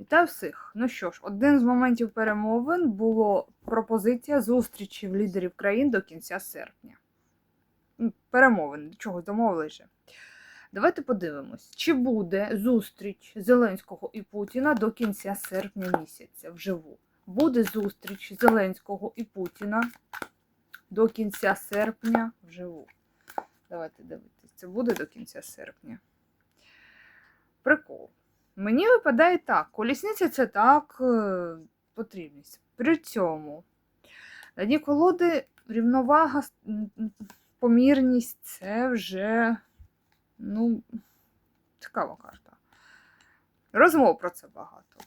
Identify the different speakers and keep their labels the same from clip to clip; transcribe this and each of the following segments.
Speaker 1: Вітаю всіх! Ну що ж, один з моментів перемовин було пропозиція зустрічі лідерів країн до кінця серпня. М, Перемовини, до чого домовилися. Давайте подивимось, чи буде зустріч Зеленського і Путіна до кінця серпня місяця вживу. Буде зустріч Зеленського і Путіна до кінця серпня вживу. Давайте дивитися, це буде до кінця серпня. Прикол. Мені випадає так. Колісниця це так е, потрібність. При цьому на дні колоди рівновага, помірність це вже ну, цікава карта. Розмов про це багато.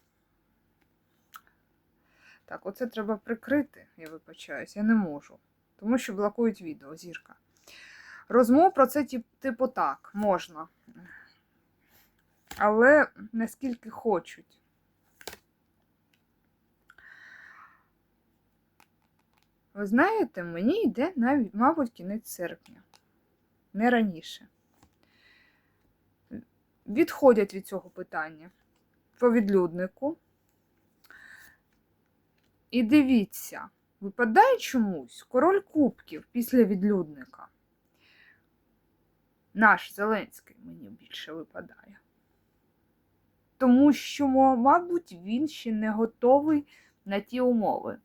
Speaker 1: Так, оце треба прикрити, я вибачаюсь, я не можу. Тому що блокують відео, зірка. Розмов про це, типу, так, можна але наскільки хочуть. Ви знаєте, мені йде навіть, мабуть, кінець серпня, не раніше. Відходять від цього питання по відлюднику. І дивіться, випадає чомусь король кубків після відлюдника. Наш Зеленський мені більше випадає тому що, мабуть, він ще не готовий на ті умови.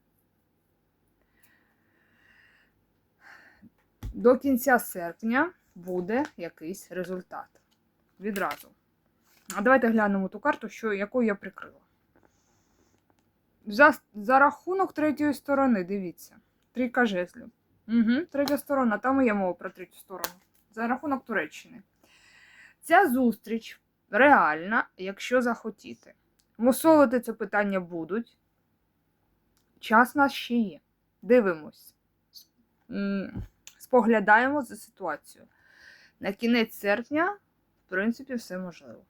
Speaker 1: До кінця серпня буде якийсь результат. Відразу. А давайте глянемо ту карту, що, яку я прикрила. За, за рахунок третьої сторони, дивіться. Трійка жезлів. Угу, третя сторона, там і є мова про третю сторону. За рахунок Туреччини. Ця зустріч реальна, якщо захотіти. Мусолити це питання будуть. Час нас ще є. Дивимось. Споглядаємо за ситуацією. На кінець серпня, в принципі, все можливо.